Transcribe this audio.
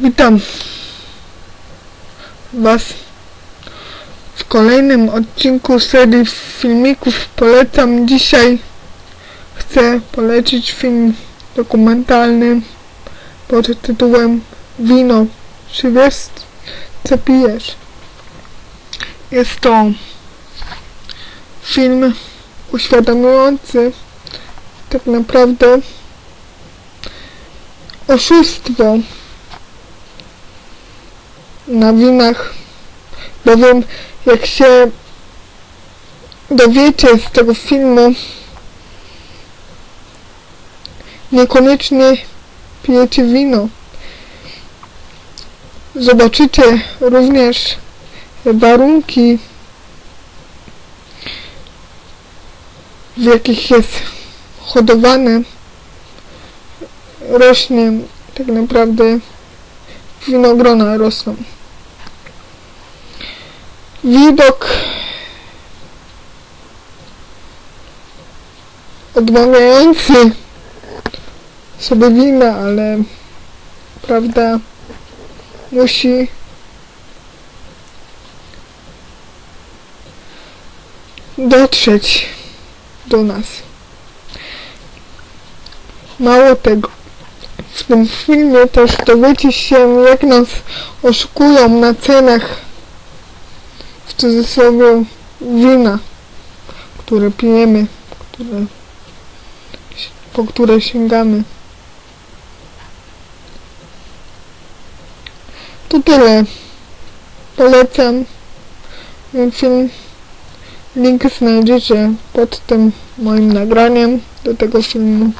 Witam Was w kolejnym odcinku serii filmików Polecam. Dzisiaj chcę polecić film dokumentalny pod tytułem Wino. Czy wiesz, co pijesz? Jest to film uświadamiający tak naprawdę oszustwo na winach, bowiem jak się dowiecie z tego filmu, niekoniecznie pijecie wino. Zobaczycie również warunki, w jakich jest hodowane, rośnie tak naprawdę winogrona rosną. Widok odmawiający sobie wina, ale prawda musi dotrzeć do nas. Mało tego, w tym filmie też dowiecie się, jak nas oszukują na cenach cudzysłowie wina, które pijemy, które, po które sięgamy. To tyle. Polecam film. Link znajdziecie pod tym moim nagraniem do tego filmu.